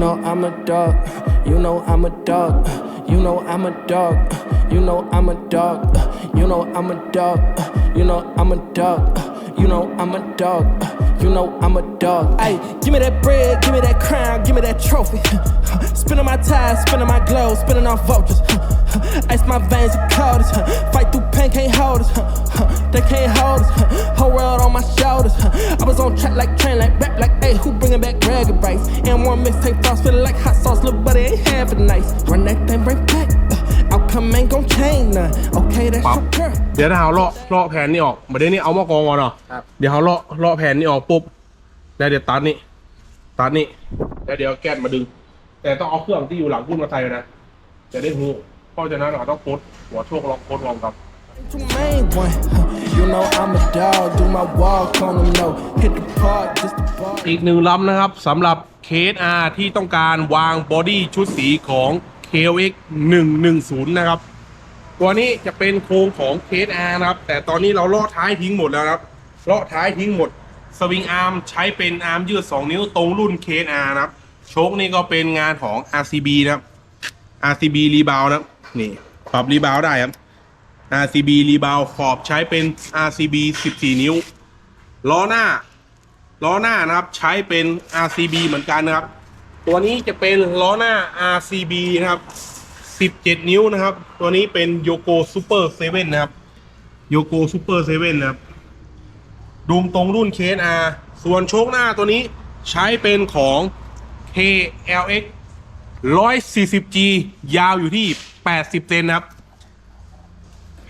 know I'm a dog. You know I'm a dog. You know I'm a dog. You know I'm a dog. You know I'm a dog. You know I'm a dog. You know I'm a dog. You know I'm a dog. Hey, give me that bread, give me that crown, give me that trophy. Spinning my tires, spinning my gloves, spinning on vultures. Ice my veins are cold Fight through pain, can't hold us. They can't hold us. Whole world on my shoulders. I was on track like train, like rap, like hey, who bringing back bragging rights? And one mixtape frost feeling like hot sauce, little buddy ain't half it nice. Run that thing, bring back. Uh, outcome ain't gon' change none. Okay, that's your girl. เดี๋ยวถ้าเราเลาะเลาะแผ่นนี้ออกมาเดี๋ยวนี้เอามากองก่อนเนาะครับ เดี๋ยวเขาเลาะเลาะแผ่นนี้ออกปุ๊บแล้วเดี๋ยวตัดนี่ตัดนี่แล้วเดี๋ยวแก้นมาดึง แต่ต้องเอาเครื่องที่อยู่หลังพุ่นมาใส่นะจะได้หูเพราะฉะนั้นเราต้องโคดหัวโชคลองโคดลองครับ You main one. You know I'm a dog. Do my walk on them, no. Hit the park, just the bar. อีกหนึ่งลำนะครับสำหรับเคส R ที่ต้องการวางบอดี้ชุดสีของ KX 110 นะครับ ตัวนี้จะเป็นโครงของเคส R นะครับ แต่ตอนนี้เราเลาะท้ายทิ้งหมดแล้วนะครับเลาะท้ายทิ้งหมด สวิงอาร์มใช้เป็นอาร์มยืด 2 นิ้วตรงรุ่นเคส R นะครับ โชคนี่ก็เป็นงานของ RCB นะครับ RCB รีบาวนะครับ นี่ ปรับรีบาวได้ครับ RCB รีบาวขอบใช้เป็น RCB 14 นิ้ว ล้อหน้า ล้อหน้านะครับใช้เป็น RCB เหมือนกันนะครับ ตัวนี้จะเป็นล้อหน้า RCB นะครับ 17 นิ้วนะครับ ตัวนี้เป็นโยโกซูเปอร์เซเว่นนะครับโยโกซูเปอร์เซเว่นนะครับดูมตรงรุ่น KNR ส่วนโชคหน้าตัวนี้ใช้เป็นของ KLX 140G ยาวอยู่ที่ 80 เซนนะครับ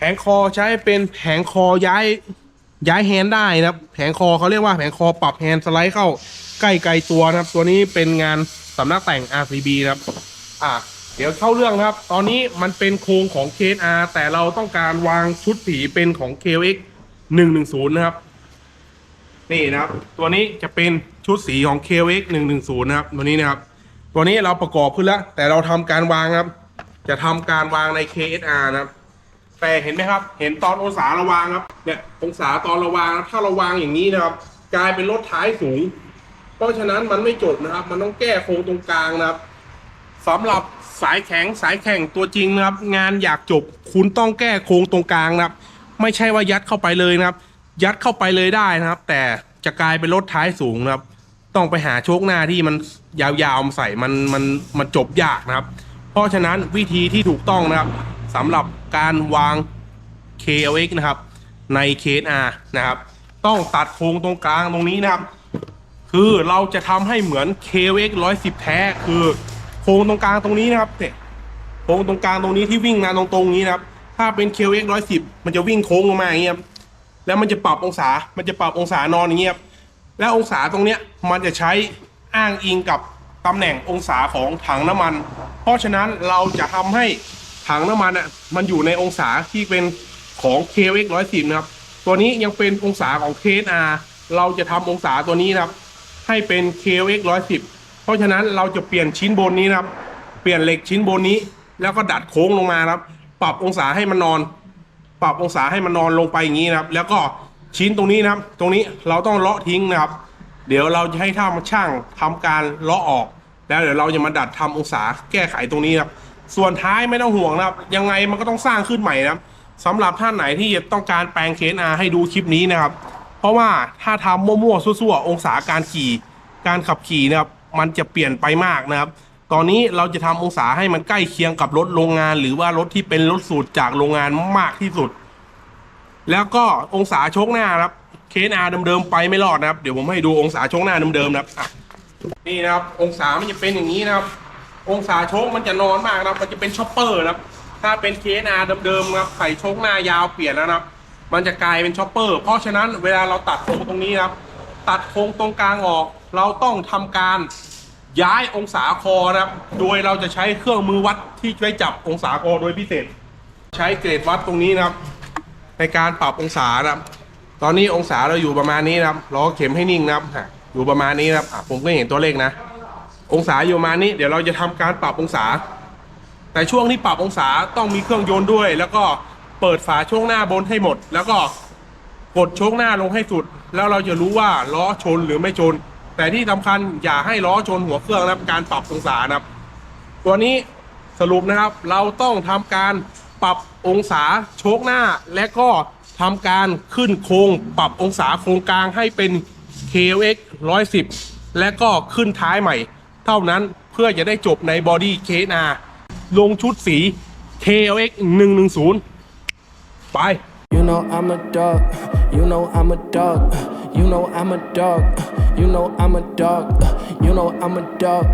แผงคอใช้เป็นแผงคอย้ายย้ายแฮนด์ได้นะครับ แผงคอเขาเรียกว่าแผงคอปรับแฮนด์สไลด์เข้าใกล้ไกลตัวนะครับ ตัวนี้เป็นงานสำนักแต่ง RCB นะครับ อะเดี๋ยวเข้าเรื่องนะครับ ตอนนี้มันเป็นโครงของ KR แต่เราต้องการวางชุดสีเป็นของ KX 110 นะครับ นี่นะครับ ตัวนี้จะเป็นชุดสีของ KX 110 นะครับ ตัวนี้นะครับ ตัวนี้เราประกอบขึ้นแล้ว แต่เราทำการวางครับ จะทำการวางใน KSR นะครับ แต่เห็นไหมครับ เห็นตอนองศาระวางครับ เนี่ยองศาตอนระวางถ้าระวางอย่างนี้นะครับ กลายเป็นรถท้ายสูง เพราะฉะนั้นมันไม่จบนะครับ มันต้องแก้โครงตรงกลางนะครับสำหรับสายแข็งสายแข่งตัวจริงนะครับ งานอยากจบคุณต้องแก้โครงตรงกลางนะครับ ไม่ใช่ว่ายัดเข้าไปเลยนะครับ ยัดเข้าไปเลยได้นะครับ แต่จะกลายเป็นรถท้ายสูงนะครับ ต้องไปหาโชคหน้าที่มันยาวๆมาใส่มันมันมันจบยากนะครับ เพราะฉะนั้นวิธีที่ถูกต้องนะครับ สำหรับการวาง KLX นะครับ ใน KSR นะครับ ต้องตัดโครงตรงกลางตรงนี้นะครับ คือเราจะทำให้เหมือน KLX 110 แท้ คือโครงตรงกลางตรงนี้นะครับเนี่ยโครงตรงกลางตรงนี้ที่วิ่งมาตรงๆนี้นะครับ ถ้าเป็น KLX 110 มันจะวิ่งโค้งลงมาอย่างเงี้ยแล้วมันจะปรับองศา มันจะปรับองศานอนอย่างเงี้ยแล้วองศาตรงเนี้ยมันจะใช้อ้างอิงกับตำแหน่งองศาของถังน้ำมัน เพราะฉะนั้นเราจะทำให้ ถังน้ำมันอะมันอยู่ในองศาที่เป็นของ KX 110นะครับ ตัวนี้ยังเป็นองศาของ KSR เราจะทำองศาตัวนี้นะครับ ให้เป็น KX 110เพราะฉะนั้นเราจะเปลี่ยนชิ้นบนนี้นะครับ เปลี่ยนเหล็กชิ้นบนนี้ แล้วก็ดัดโค้งลงมาครับ ปรับองศาให้มันนอน ปรับองศาให้มันนอนลงไปอย่างนี้นะครับ แล้วก็ชิ้นตรงนี้นะครับ ตรงนี้เราต้องเลาะทิ้งนะครับ เดี๋ยวเราจะให้ท่ามาช่างทำการเลาะออก แล้วเดี๋ยวเราจะมาดัดทำองศาแก้ไขตรงนี้ครับ ส่วนท้ายไม่ต้องห่วงนะครับ ยังไงมันก็ต้องสร้างขึ้นใหม่นะครับสำหรับท่านไหนที่ต้องการแปลงเคสอาให้ดูคลิปนี้นะครับ เพราะว่าถ้าทำมั่วๆซั่วๆองศาการขี่การขับขี่นะครับมันจะเปลี่ยนไปมากนะครับ ตอนนี้เราจะทำองศาให้มันใกล้เคียงกับรถโรงงาน หรือว่ารถที่เป็นรถสูตรจากโรงงานมากที่สุด แล้วก็องศาชคหน้าครับเคสอาเดิมๆไปไม่รอดนะครับ เดี๋ยวผมให้ดูองศาชคหน้าเดิมๆนะครับนี่นะครับ องศามันจะเป็นอย่างนี้นะครับ องศาโชคมันจะนอนมากนะครับ มันจะเป็นช็อปเปอร์นะครับ ถ้าเป็นเคสอาเดิมๆนะครับใส่โชคหน้ายาวเปลี่ยนแล้วนะครับ มันจะกลายเป็นช็อปเปอร์ เพราะฉะนั้นเวลาเราตัดโค้งตรงนี้นะครับ ตัดโค้งตรงกลางออก เราต้องทำการย้ายองศาคอนะครับ โดยเราจะใช้เครื่องมือวัดที่ช่วยจับองศาคอโดยพิเศษ ใช้เกรดวัดตรงนี้นะครับ ในการปรับองศานะครับ ตอนนี้องศาเราอยู่ประมาณนี้นะครับล้อเข็มให้นิ่งนะครับ อยู่ประมาณนี้นะครับอะผมก็เห็นตัวเลขนะ องศาอยู่มานี้เดี๋ยวเราจะทำการปรับองศา แต่ช่วงที่ปรับองศาต้องมีเครื่องยนต์ด้วย แล้วก็เปิดฝาช่วงหน้าบนให้หมด แล้วก็กดช่วงหน้าลงให้สุด แล้วเราจะรู้ว่าล้อชนหรือไม่ชน แต่ที่สำคัญอย่าให้ล้อชนหัวเครื่องนะครับการปรับองศานะครับ ตัวนี้สรุปนะครับเราต้องทำการปรับองศาโชคหน้า และก็ทำการขึ้นโครงปรับองศาโครงกลางให้เป็น KX110 และก็ขึ้นท้ายใหม่ เท่านั้นเพื่อจะได้จบในบอดี้ KNR ลงชุดสี KLX 110 ไป You know I'm a dog. You know I'm a dog. You know I'm a dog. You know I'm a dog. You know I'm a dog.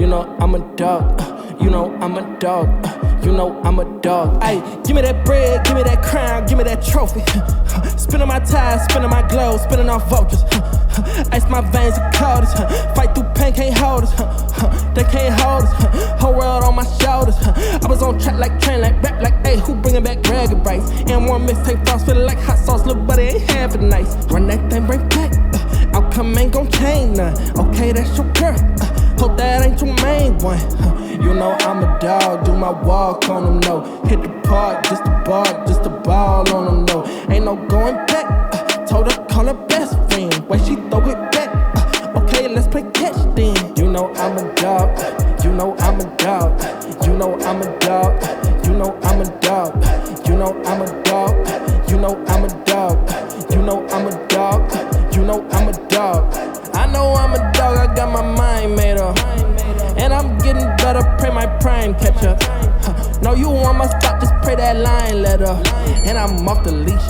You know I'm a dog. You know I'm a dog. You know I'm a dog. Hey, give me that bread, give me that crown, give me that trophy. Spinning my tires, spinning my gloves, spinning off vultures. Ice my veins are coldest. Fight through pain, can't hold us. They can't hold us. Whole world on my shoulders. I was on track like train, like rap, like hey, who bringing back bragging rights? And one mixtape thoughts feeling like hot sauce, little buddy ain't a nice. Run that thing, bring back. Uh, outcome ain't gon' change none. Okay, that's your girl. Uh, hope that ain't your main one. Uh, you know I'm a dog, do my walk on them, no. Hit the park, just a bark, just a ball on them, no. Ain't no going back. Uh, told her call her way she throw it back. Uh, okay, let's play catch then. You know I'm a dog, uh, you know I'm a dog, uh, you know I'm a dog, uh, you know I'm a dog, you know I'm a dog, you know I'm a dog, you know I'm a dog, you know I'm a dog. I know I'm a dog, I got my mind made up. And I'm getting better, pray my prime catch up. No, you want my spot, just pray that line letter. And I'm off the leash,